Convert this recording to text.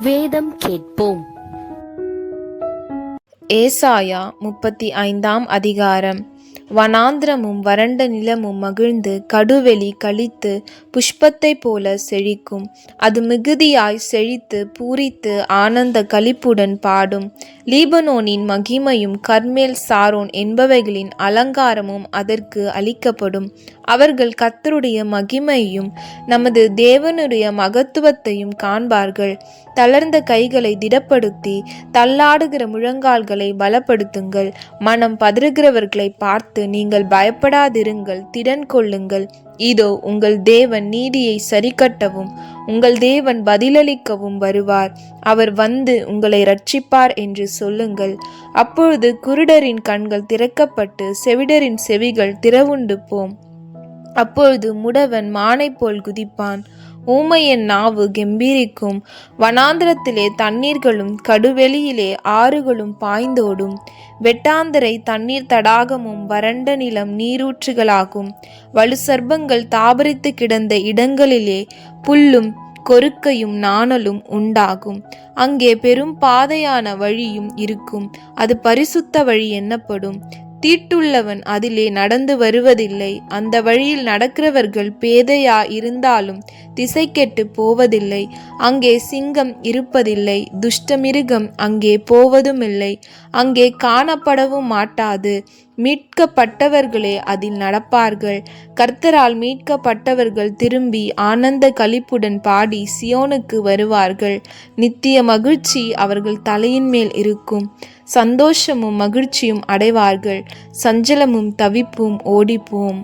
வேதம் கேட்போம். ஏசாயா முப்பத்தி ஐந்தாம் அதிகாரம். வனாந்திரமும் வறண்ட நிலமும் மகிழ்ந்து கடுவெளி கழித்து புஷ்பத்தைப் போல செழிக்கும். அது மிகுதியாய் செழித்து பூரித்து ஆனந்த கழிப்புடன் பாடும். லீபனோனின் மகிமையும் கர்மேல் சாரோன் என்பவைகளின் அலங்காரமும் அதற்கு அளிக்கப்படும். அவர்கள் கத்தருடைய மகிமையும் நமது தேவனுடைய மகத்துவத்தையும் காண்பார்கள். தளர்ந்த கைகளை திடப்படுத்தி தள்ளாடுகிற முழங்கால்களை பலப்படுத்துங்கள். மனம் பதறுகிறவர்களை பார்த்து நீங்கள் பயப்படாதிருங்கள் திடன் கொள்ளுங்கள். இதோ உங்கள் தேவன் நீதியை சரிக்கட்டவும் உங்கள் தேவன் பதிலளிக்கவும் வருவார். அவர் வந்து உங்களை ரட்சிப்பார் என்று சொல்லுங்கள். அப்பொழுது குருடரின் கண்கள் திறக்கப்பட்டு செவிடரின் செவிகள் திறவுண்டு போம் அப்பொழுது முடவன் மானை போல் குதிப்பான். ஊமையன் நாவு கெம்பீரிக்கும். வனாந்திரத்திலே தண்ணீர்களும் கடுவெளியிலே ஆறுகளும் பாய்ந்தோடும். வெட்டாந்தரை தண்ணீர் தடாகமும் வறண்ட நிலம் நீரூற்றுகளாகும். வலு சர்ப்பங்கள் தாபரித்து கிடந்த இடங்களிலே புல்லும் கொருக்கையும் நாணலும் உண்டாகும். அங்கே பெரும் பாதையான வழியும் இருக்கும். அது பரிசுத்த வழி என்னப்படும்? தீட்டுள்ளவன் அதிலே நடந்து வருவதில்லை. அந்த வழியில் நடக்கிறவர்கள் பேதையா இருந்தாலும் திசை கெட்டு போவதில்லை. அங்கே சிங்கம் இருப்பதில்லை. துஷ்டமிருகம் அங்கே போவதுமில்லை. அங்கே காணப்படவும் மாட்டாது. மீட்கப்பட்டவர்களே அதில் நடப்பார்கள். கர்த்தரால் மீட்கப்பட்டவர்கள் திரும்பி ஆனந்த கழிப்புடன் பாடி சியோனுக்கு வருவார்கள். நித்திய மகிழ்ச்சி அவர்கள் தலையின் மேல் இருக்கும். சந்தோஷமும் மகிழ்ச்சியும் அடைவார்கள். சஞ்சலமும் தவிப்பும் ஓடிப்போம்.